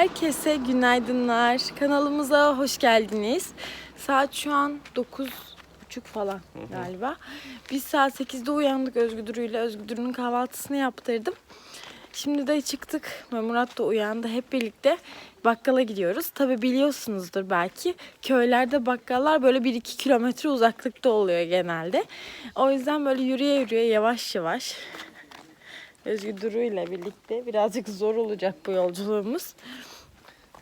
Herkese günaydınlar. Kanalımıza hoş geldiniz. Saat şu an 9 buçuk falan galiba. Biz saat 8'de uyandık Özgüdür ile. Özgüdür'ün kahvaltısını yaptırdım. Şimdi de çıktık. Murat da uyandı. Hep birlikte bakkala gidiyoruz. Tabi biliyorsunuzdur belki. Köylerde bakkallar böyle 1-2 kilometre uzaklıkta oluyor genelde. O yüzden böyle yürüye yürüye yavaş yavaş Özgür Duru ile birlikte birazcık zor olacak bu yolculuğumuz.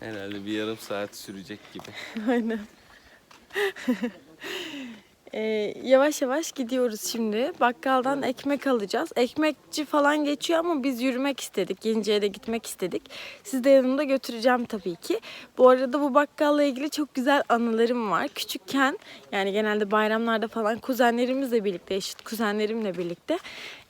Herhalde bir yarım saat sürecek gibi. Aynen. Ee, yavaş yavaş gidiyoruz şimdi. Bakkaldan ekmek alacağız. Ekmekçi falan geçiyor ama biz yürümek istedik. Yenice'ye de gitmek istedik. Siz de yanımda götüreceğim tabii ki. Bu arada bu bakkalla ilgili çok güzel anılarım var. Küçükken yani genelde bayramlarda falan kuzenlerimizle birlikte, eşit kuzenlerimle birlikte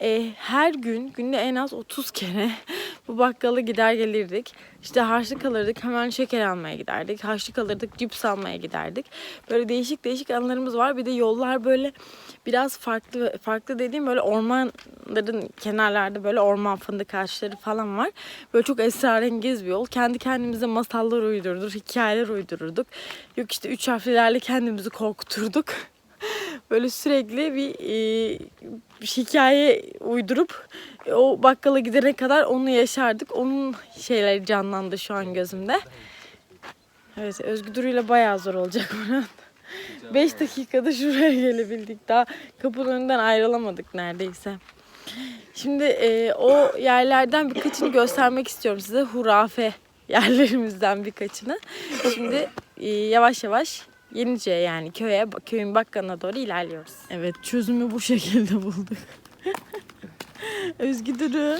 e, her gün günde en az 30 kere bu bakkala gider gelirdik. İşte harçlık alırdık, hemen şeker almaya giderdik. Harçlık alırdık, cips almaya giderdik. Böyle değişik değişik anılarımız var. Bir de yollar böyle biraz farklı farklı dediğim böyle ormanların kenarlarda böyle orman fındık ağaçları falan var. Böyle çok esrarengiz bir yol. Kendi kendimize masallar uydururduk, hikayeler uydururduk. Yok işte üç harflilerle kendimizi korkuturduk. Böyle sürekli bir, e, hikaye uydurup o bakkala gidene kadar onu yaşardık. Onun şeyleri canlandı şu an gözümde. Evet Özgür ile bayağı zor olacak Murat. 5 dakikada şuraya gelebildik. Daha kapının önünden ayrılamadık neredeyse. Şimdi e, o yerlerden birkaçını göstermek istiyorum size. Hurafe yerlerimizden birkaçını. Şimdi e, yavaş yavaş Yenice yani köye, köyün bakkalına doğru ilerliyoruz. Evet çözümü bu şekilde bulduk. Özgüdürü.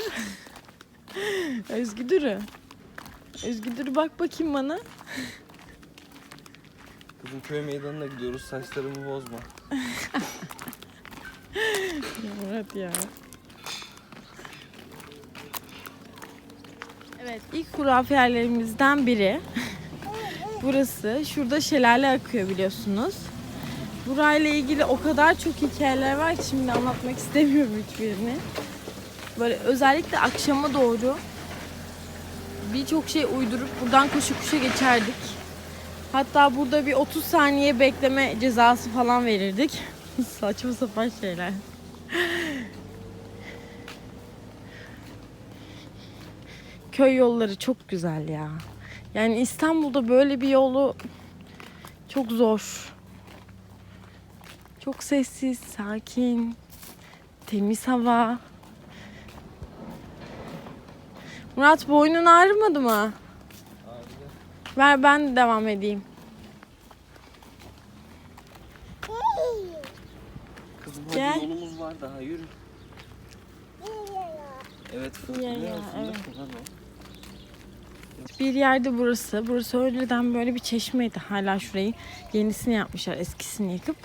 Özgüdürü. Özgüdürü bak bakayım bana. Kızım köy meydanına gidiyoruz. Saçlarımı bozma. Ya Murat ya. Evet ilk hurafe yerlerimizden biri. Burası. Şurada şelale akıyor biliyorsunuz. Burayla ilgili o kadar çok hikayeler var ki şimdi anlatmak istemiyorum hiçbirini. Böyle özellikle akşama doğru birçok şey uydurup buradan koşu kuşa geçerdik. Hatta burada bir 30 saniye bekleme cezası falan verirdik. Saçma sapan şeyler. Köy yolları çok güzel ya. Yani İstanbul'da böyle bir yolu çok zor. Çok sessiz, sakin, temiz hava. Murat boynun ağrımadı mı? Ver ben devam edeyim. Kızım hadi Gel. yolumuz var daha yürü. Evet kızım. Ya, ne ya, olsun, evet. o? Bir yerde burası. Burası önceden böyle bir çeşmeydi. Hala şurayı yenisini yapmışlar. Eskisini yıkıp.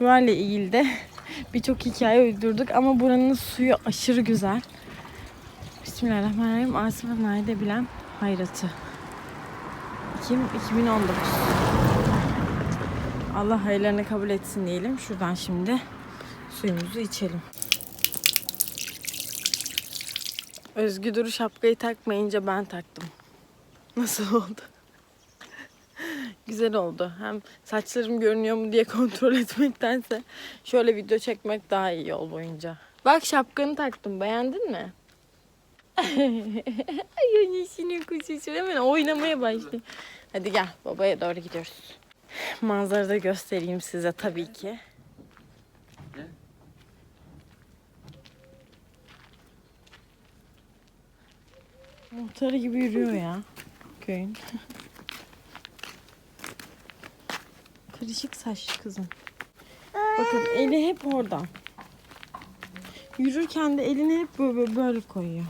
Burayla ilgili de birçok hikaye uydurduk. Ama buranın suyu aşırı güzel. Bismillahirrahmanirrahim. Asif Naide Bilen Hayratı. Kim? 2019. Allah hayırlarını kabul etsin diyelim. Şuradan şimdi suyumuzu içelim. Özgü Duru şapkayı takmayınca ben taktım. Nasıl oldu? Güzel oldu. Hem saçlarım görünüyor mu diye kontrol etmektense şöyle video çekmek daha iyi yol boyunca. Bak şapkanı taktım. Beğendin mi? Ay annesinin kuşu hemen oynamaya başladı. Hadi gel babaya doğru gidiyoruz. Manzarada göstereyim size tabii ki. Muhtarı gibi yürüyor ya köyün. Karışık saçlı kızım. Bakın eli hep orada. Yürürken de elini hep böyle, böyle koyuyor.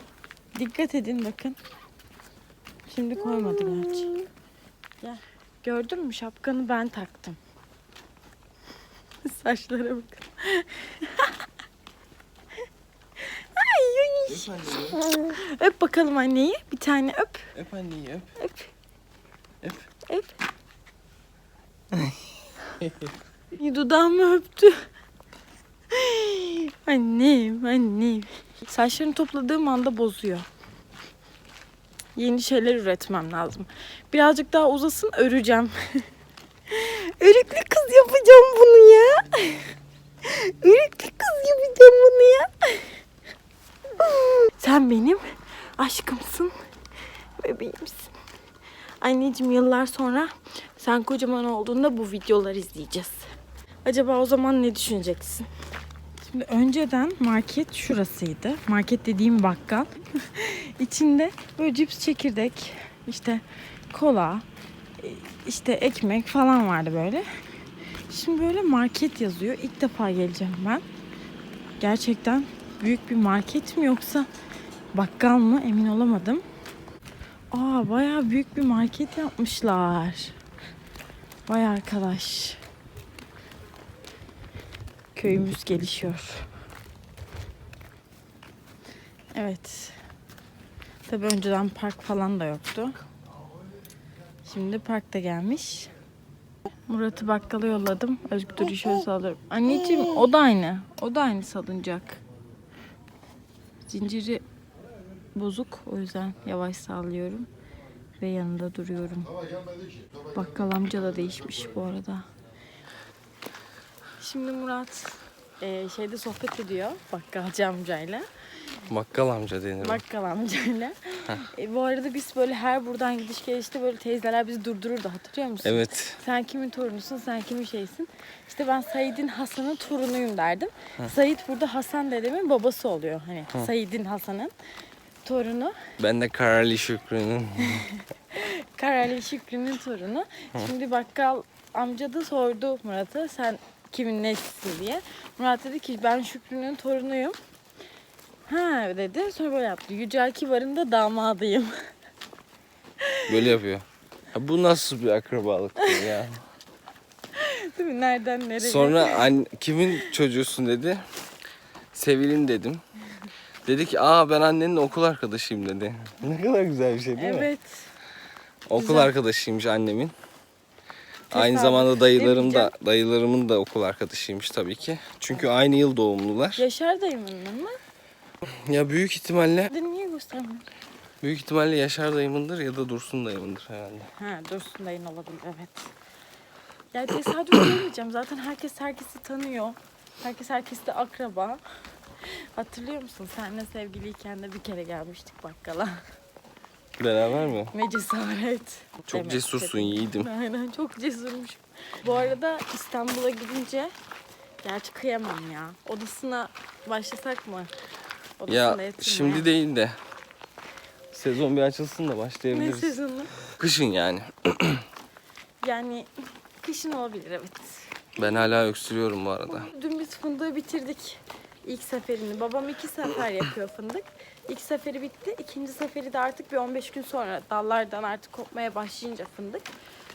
Dikkat edin bakın. Şimdi koymadı gerçi. Gel. Gördün mü şapkanı ben taktım. Saçlara bakın. Ay. Öp anneyi. Öp bakalım anneyi. Bir tane öp. Öp anneyi öp. Öp. Öp. Öp. Bir Dudağımı öptü. Annem, annem. Saçlarını topladığım anda bozuyor. yeni şeyler üretmem lazım. Birazcık daha uzasın öreceğim. Örüklü kız yapacağım bunu ya. Örüklü kız yapacağım bunu ya. Sen benim aşkımsın. Bebeğimsin. Anneciğim yıllar sonra sen kocaman olduğunda bu videoları izleyeceğiz. Acaba o zaman ne düşüneceksin? Şimdi önceden market şurasıydı. Market dediğim bakkal. İçinde böyle cips çekirdek, işte kola, işte ekmek falan vardı böyle. Şimdi böyle market yazıyor. İlk defa geleceğim ben. Gerçekten büyük bir market mi yoksa bakkal mı emin olamadım. Aa bayağı büyük bir market yapmışlar. Vay arkadaş. Köyümüz gelişiyor. Evet. Tabii önceden park falan da yoktu. Şimdi park da gelmiş. Murat'ı bakkala yolladım. Özgür şöyle sağlıyorum. Anneciğim o da aynı. O da aynı salıncak. Zinciri bozuk. O yüzden yavaş sağlıyorum. Ve yanında duruyorum. Bakkal amca da değişmiş bu arada. Şimdi Murat eee, şeyde sohbet ediyor bakkalcı amcayla. Bakkal amca denir. Bakkal amcayla. E, bu arada biz böyle her buradan gidiş gelişte böyle teyzeler bizi durdururdu hatırlıyor musun? Evet. Sen kimin torunusun, sen kimin şeysin? İşte ben Said'in Hasan'ın torunuyum derdim. Said burada Hasan dedemin babası oluyor. Hani Said'in Hasan'ın torunu. Ben de Karali Şükrü'nün. Karali Şükrü'nün torunu. Şimdi bakkal amca da sordu Murat'a sen kimin nesisin diye. Murat dedi ki ben Şükrü'nün torunuyum. Ha dedi. Sonra böyle yaptı. Yücel Kibar'ın da damadıyım. Böyle yapıyor. Ha, bu nasıl bir akrabalık ya? Değil mi? Nereden nereye? Sonra an, kimin çocuğusun dedi. Sevil'in dedim. Dedi ki aa ben annenin okul arkadaşıyım dedi. Ne kadar güzel bir şey değil mi? Evet. Okul güzel. arkadaşıymış annemin. Aynı zamanda dayılarım da dayılarımın da okul arkadaşıymış tabii ki. Çünkü aynı yıl doğumlular. Yaşar dayımın mı? Ya büyük ihtimalle Hadi niye göstermiyorsun? büyük ihtimalle Yaşar dayımındır ya da Dursun dayımındır herhalde. Ha Dursun dayın olabilir evet. Ya tesadüf demeyeceğim. Zaten herkes herkesi tanıyor. Herkes herkesle akraba. Hatırlıyor musun? Seninle sevgiliyken de bir kere gelmiştik bakkala. Beraber mi? Ne cesaret. Çok demek cesursun istedim. yiğidim. Aynen çok cesurmuşum. Bu arada İstanbul'a gidince gerçi kıyamam ya. Odasına başlasak mı? Odasında Ya şimdi ya. değil de sezon bir açılsın da Ne başlayabiliriz. sezonu? Kışın yani. Yani kışın olabilir evet. Ben hala öksürüyorum bu arada. Dün biz fındığı bitirdik. İlk seferini. Babam iki sefer yapıyor fındık. İlk seferi bitti. İkinci seferi de artık bir 15 gün sonra dallardan artık kopmaya başlayınca fındık.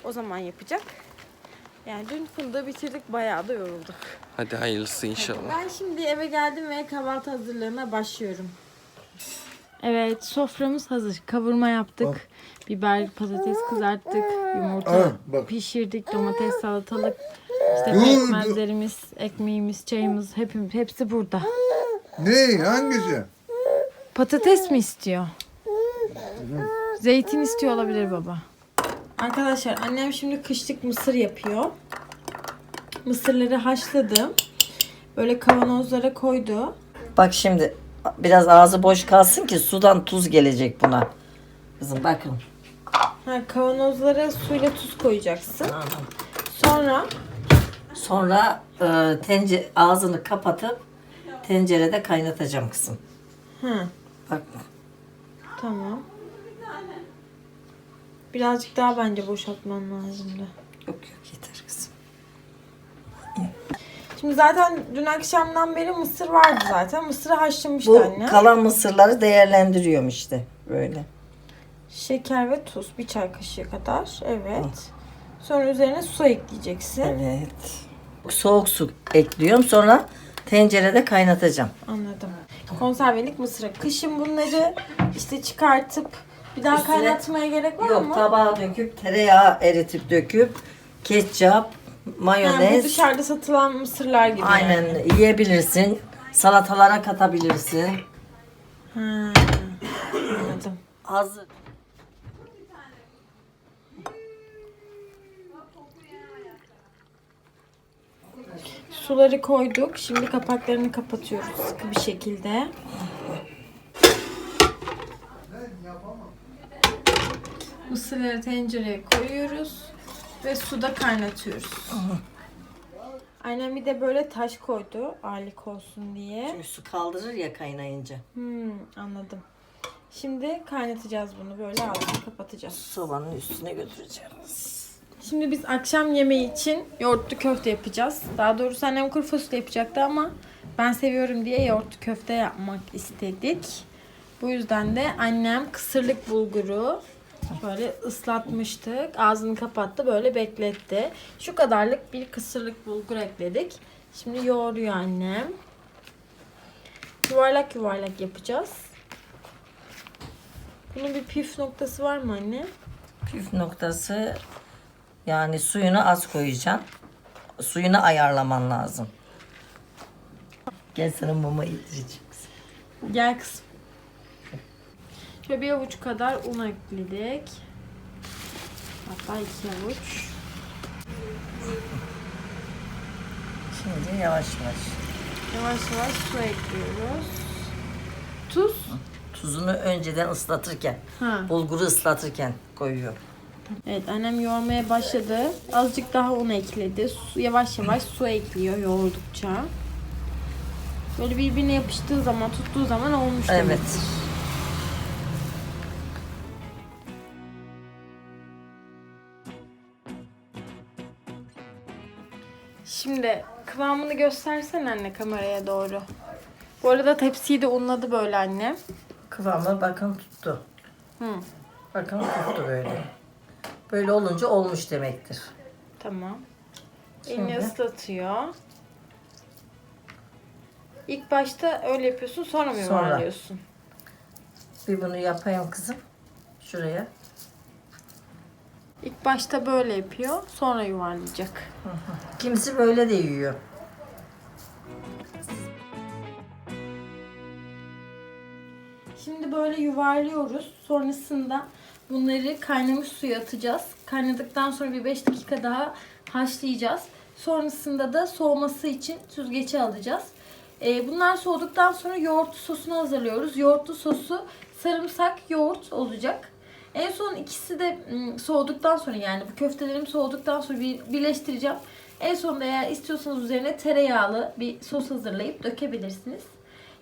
O zaman yapacak. Yani dün fındığı bitirdik. Bayağı da yorulduk. Hadi hayırlısı inşallah. Ben şimdi eve geldim ve kahvaltı hazırlığına başlıyorum. Evet soframız hazır. Kavurma yaptık. Biber, patates kızarttık. Yumurta Ah, bak. pişirdik. Domates, salatalık. İşte pekmezlerimiz, ekmeğimiz, çayımız hepimiz, hepsi burada. Ne? Hangisi? Patates mi istiyor? Zeytin istiyor olabilir baba. Arkadaşlar annem şimdi kışlık mısır yapıyor. Mısırları haşladım. Böyle kavanozlara koydu. Bak şimdi biraz ağzı boş kalsın ki sudan tuz gelecek buna. Kızım bakın. Ha, kavanozlara suyla tuz koyacaksın. Sonra Sonra e, tencere ağzını kapatıp tencerede kaynatacağım kızım. Hı, Bak tamam. Birazcık daha bence boşaltman lazımdı. yok yok yeter kızım. Şimdi zaten dün akşamdan beri mısır vardı zaten. Mısırı haşlamıştı Bu anne. kalan mısırları değerlendiriyorum işte böyle. Şeker ve tuz bir çay kaşığı kadar. Evet. Sonra üzerine su ekleyeceksin. Evet. Soğuk su ekliyorum sonra tencerede kaynatacağım. Anladım. Konservelik mısır. Kışın bunları işte çıkartıp bir daha Üstüne- kaynatmaya gerek var Yok mı? tabağa döküp tereyağı eritip döküp ketçap, Ha, bu mayonez. dışarıda satılan mısırlar gibi. Aynen yani. yiyebilirsin. Salatalara katabilirsin. Ha, anladım. Hazır. Suları koyduk. Şimdi kapaklarını kapatıyoruz sıkı bir şekilde. Mısırları tencereye koyuyoruz ve suda kaynatıyoruz. Annem bir de böyle taş koydu ağırlık olsun diye. Çünkü su kaldırır ya kaynayınca. Hmm, anladım. Şimdi kaynatacağız bunu böyle ağzını kapatacağız. Sobanın üstüne götüreceğim. Şimdi biz akşam yemeği için yoğurtlu köfte yapacağız. Daha doğrusu annem kuru fasulye yapacaktı ama ben seviyorum diye yoğurtlu köfte yapmak istedik. Bu yüzden de annem kısırlık bulguru şöyle ıslatmıştık. Ağzını kapattı böyle bekletti. Şu kadarlık bir kısırlık bulgur ekledik. Şimdi yoğuruyor annem. Yuvarlak yuvarlak yapacağız. Bunun bir püf noktası var mı anne? Püf noktası yani suyunu az koyacaksın. Suyunu ayarlaman lazım. Gel sana mama yedireceğim. Gel kızım. Şöyle bir avuç kadar un ekledik. Hatta iki avuç. Şimdi yavaş yavaş. Yavaş yavaş su ekliyoruz. Tuz. Tuzunu önceden ıslatırken, Ha. bulguru ıslatırken koyuyor. Evet annem yoğurmaya başladı. Azıcık daha un ekledi. Su, yavaş yavaş su ekliyor yoğurdukça. Böyle birbirine yapıştığı zaman, tuttuğu zaman olmuş Evet. demektir. Şimdi kıvamını göstersen anne kameraya doğru. Bu arada tepsiyi de unladı böyle annem. Kıvamı bakın tuttu. Hı, Bakın tuttu böyle. Böyle olunca olmuş demektir. tamam. Elini ıslatıyor. İlk başta öyle yapıyorsun sonra mı Sonra. yuvarlıyorsun? Bir bunu yapayım kızım. Şuraya. İlk başta böyle yapıyor sonra yuvarlayacak. Kimisi böyle de yiyor. Şimdi böyle yuvarlıyoruz. Sonrasında bunları kaynamış suya atacağız. Kaynadıktan sonra bir 5 dakika daha haşlayacağız. Sonrasında da soğuması için süzgece alacağız. Ee, bunlar soğuduktan sonra yoğurt sosunu hazırlıyoruz. Yoğurtlu sosu sarımsak, yoğurt olacak. En son ikisi de soğuduktan sonra yani bu köftelerim soğuduktan sonra bir birleştireceğim. En sonunda eğer istiyorsanız üzerine tereyağlı bir sos hazırlayıp dökebilirsiniz.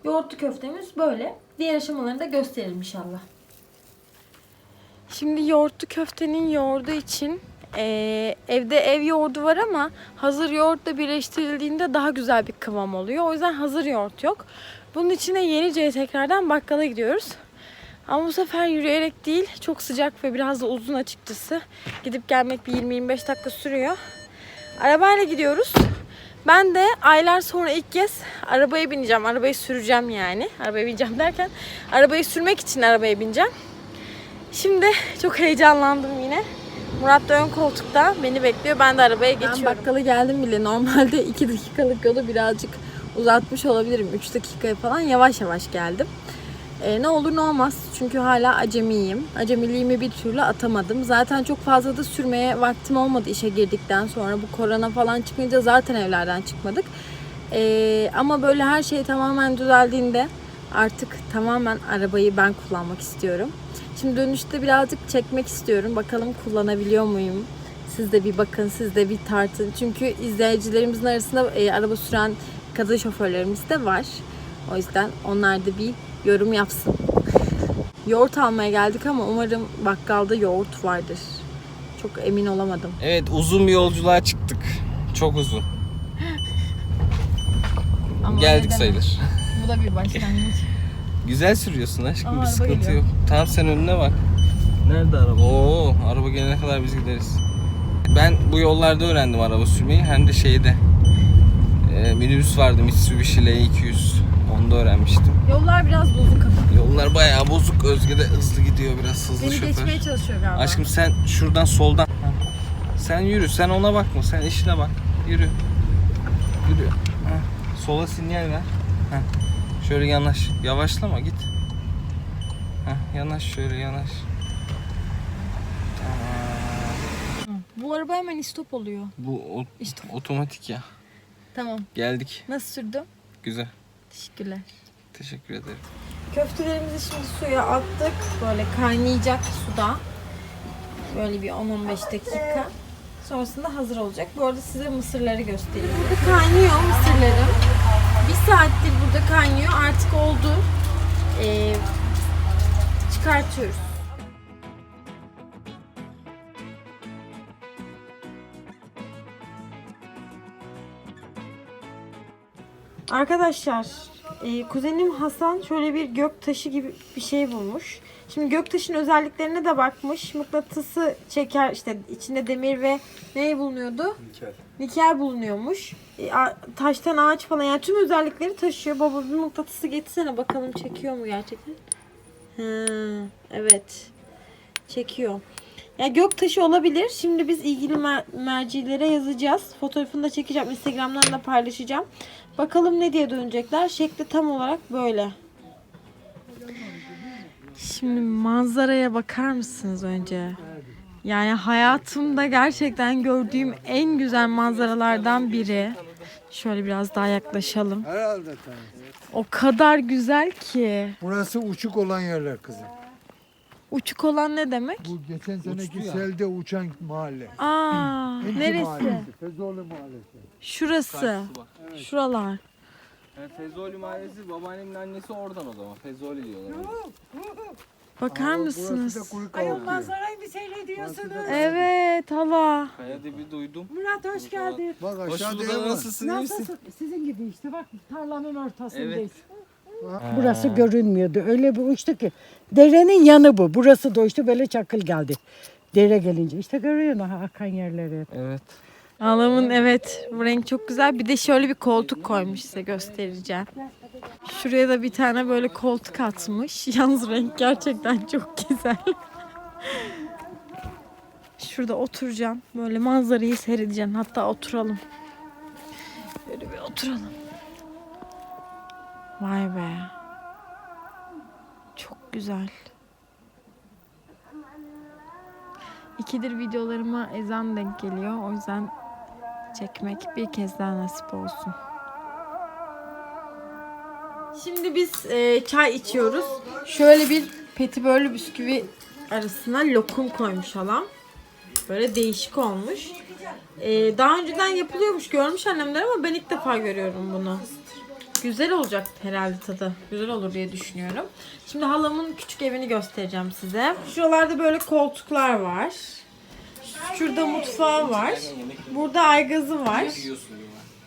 Yoğurtlu köftemiz böyle. Diğer aşamalarını da gösteririm inşallah. Şimdi yoğurtlu köftenin yoğurdu için eee, evde ev yoğurdu var ama hazır yoğurtla birleştirildiğinde daha güzel bir kıvam oluyor. O yüzden hazır yoğurt yok. Bunun için de Yenice'ye tekrardan bakkala gidiyoruz. Ama bu sefer yürüyerek değil, çok sıcak ve biraz da uzun açıkçası. Gidip gelmek bir 20-25 dakika sürüyor. Arabayla gidiyoruz. Ben de aylar sonra ilk kez arabaya bineceğim. Arabayı süreceğim yani. Arabaya bineceğim derken arabayı sürmek için arabaya bineceğim. Şimdi çok heyecanlandım yine. Murat da ön koltukta beni bekliyor. Ben de arabaya geçiyorum. Ben bakkala geldim bile. Normalde 2 dakikalık yolu birazcık uzatmış olabilirim. 3 dakikaya falan yavaş yavaş geldim. Ee, ne olur ne olmaz. Çünkü hala acemiyim. Acemiliğimi bir türlü atamadım. Zaten çok fazla da sürmeye vaktim olmadı işe girdikten sonra. Bu korona falan çıkınca zaten evlerden çıkmadık. Ee, ama böyle her şey tamamen düzeldiğinde artık tamamen arabayı ben kullanmak istiyorum. Şimdi dönüşte birazcık çekmek istiyorum. Bakalım kullanabiliyor muyum? Siz de bir bakın, siz de bir tartın. Çünkü izleyicilerimizin arasında e, araba süren kadın şoförlerimiz de var. O yüzden onlar da bir yorum yapsın. Yoğurt almaya geldik ama umarım bakkalda yoğurt vardır. Çok emin olamadım. Evet uzun bir yolculuğa çıktık. Çok uzun. Ama Geldik sayılır. Bu da bir başlangıç. Güzel sürüyorsun aşkım Aa, bir araba sıkıntı geliyor. yok. Tamam sen önüne bak. Nerede araba? Oo araba gelene kadar biz gideriz. Ben bu yollarda öğrendim araba sürmeyi hem de şeyde. E, minibüs vardı Mitsubishi L200. Onda öğrenmiştim. Yollar biraz bozuk ama. Yollar bayağı bozuk. Özge de hızlı gidiyor biraz hızlı Beni şoför. geçmeye çalışıyor galiba. Aşkım sen şuradan soldan. Sen yürü. Sen ona bakma. Sen işine bak. Yürü. Yürü. Heh. Sola sinyal ver. Heh. Şöyle yanaş. Yavaşlama git. Heh. Yanaş şöyle yanaş. Tamam. Bu araba hemen istop oluyor. Bu o- otomatik ya. Tamam. Geldik. Nasıl sürdüm? Güzel. Teşekkürler. Teşekkür ederim. Köftelerimizi şimdi suya attık. Böyle kaynayacak suda. Böyle bir 10-15 dakika. Sonrasında hazır olacak. Bu arada size mısırları göstereyim. Burada kaynıyor mısırlarım. Saattir burada kaynıyor. Artık oldu. Ee, çıkartıyoruz. Arkadaşlar, e, kuzenim Hasan şöyle bir gök taşı gibi bir şey bulmuş. Şimdi gök taşın özelliklerine de bakmış. Mıknatısı çeker, işte içinde demir ve ne bulunuyordu? Nikel. Nikel bulunuyormuş. E, a- taştan ağaç falan yani tüm özellikleri taşıyor. Baba bir mıknatısı getirsene bakalım çekiyor mu gerçekten? Ha, evet. Çekiyor. Ya gök taşı olabilir. Şimdi biz ilgili mer- mercilere yazacağız. Fotoğrafını da çekeceğim. Instagram'dan da paylaşacağım. Bakalım ne diye dönecekler. Şekli tam olarak böyle. Şimdi manzaraya bakar mısınız önce? Yani hayatımda gerçekten gördüğüm en güzel manzaralardan biri. Şöyle biraz daha yaklaşalım. Herhalde tabii. O kadar güzel ki. Burası uçuk olan yerler kızım. Uçuk olan ne demek? Bu geçen seneki ya. selde uçan mahalle. Aa, neresi? Mahallesi, Fezoğlu Mahallesi. Şurası. Şuralar. Yani Fezoli Mahallesi babaannemin annesi oradan o zaman. Fezoli diyorlar. Bakar Aa, mısınız? Kavuk. Manzarayı mı seyrediyorsunuz? Evet hala. Kaya bir duydum. Murat hoş geldin. Bak Hoş aşağıda var. Nasılsın? iyi misin? Nasılsın? Sizin gibi işte bak tarlanın ortasındayız. Evet. Burası görünmüyordu. Öyle bir uçtu ki. Derenin yanı bu. Burası da uçtu böyle çakıl geldi. Dere gelince. işte görüyorsun ha, akan yerleri. Evet. Halamın evet bu renk çok güzel. Bir de şöyle bir koltuk koymuş size göstereceğim. Şuraya da bir tane böyle koltuk atmış. Yalnız renk gerçekten çok güzel. Şurada oturacağım. Böyle manzarayı seyredeceğim. Hatta oturalım. Böyle bir oturalım. Vay be. Çok güzel. İkidir videolarıma ezan denk geliyor. O yüzden çekmek bir kez daha nasip olsun. Şimdi biz e, çay içiyoruz. Şöyle bir petibörlü bisküvi arasına lokum koymuş halam. Böyle değişik olmuş. E, daha önceden yapılıyormuş görmüş annemler ama ben ilk defa görüyorum bunu. Güzel olacak herhalde tadı. Güzel olur diye düşünüyorum. Şimdi halamın küçük evini göstereceğim size. Şuralarda böyle koltuklar var. Şurada mutfağı var. Burada aygazı var.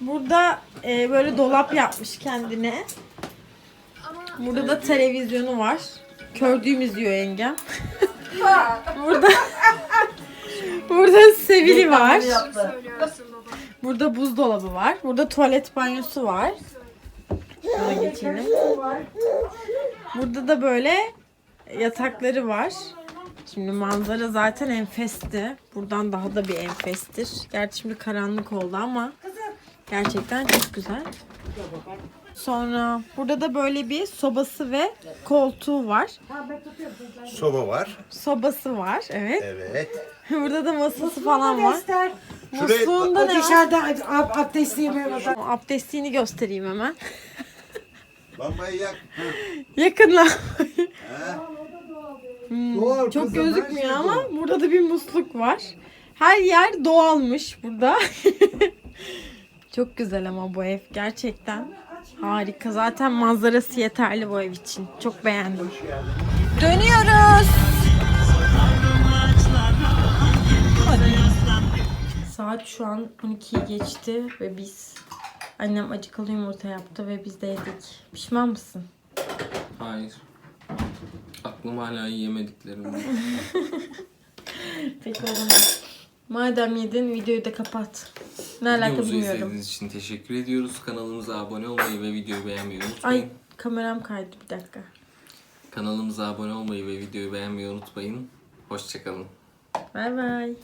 Burada e, böyle dolap yapmış kendine. Burada da televizyonu var. Kördüğüm izliyor yengem. Burada Burada Sevili var. Burada buzdolabı var. Burada tuvalet banyosu var. Şuna geçelim. Burada da böyle yatakları var. Şimdi manzara zaten enfesti. Buradan daha da bir enfestir. Gerçi şimdi karanlık oldu ama gerçekten çok güzel. Sonra burada da böyle bir sobası ve koltuğu var. Soba var. Sobası var, evet. Evet. Burada da masası falan var. Göster. Şuraya Musluğunda ne var? Dışarıda ab- abdestliğime bak. Abdestliğini göstereyim hemen. lambayı yak. Yakınla. Doğal Çok kızım, her gözükmüyor şey ama doğal. burada da bir musluk var. Her yer doğalmış burada. Çok güzel ama bu ev gerçekten harika. Zaten manzarası yeterli bu ev için. Çok beğendim. Dönüyoruz. Saat şu an 12'yi geçti ve biz annem acıkalı yumurta yaptı ve biz de yedik. Pişman mısın? Hayır. Aklım hala yiyemediklerim. var. Peki o zaman. Madem yedin videoyu da kapat. Ne alaka Videomuzu bilmiyorum. izlediğiniz için teşekkür ediyoruz. Kanalımıza abone olmayı ve videoyu beğenmeyi unutmayın. Ay kameram kaydı bir dakika. Kanalımıza abone olmayı ve videoyu beğenmeyi unutmayın. Hoşçakalın. Bay bay.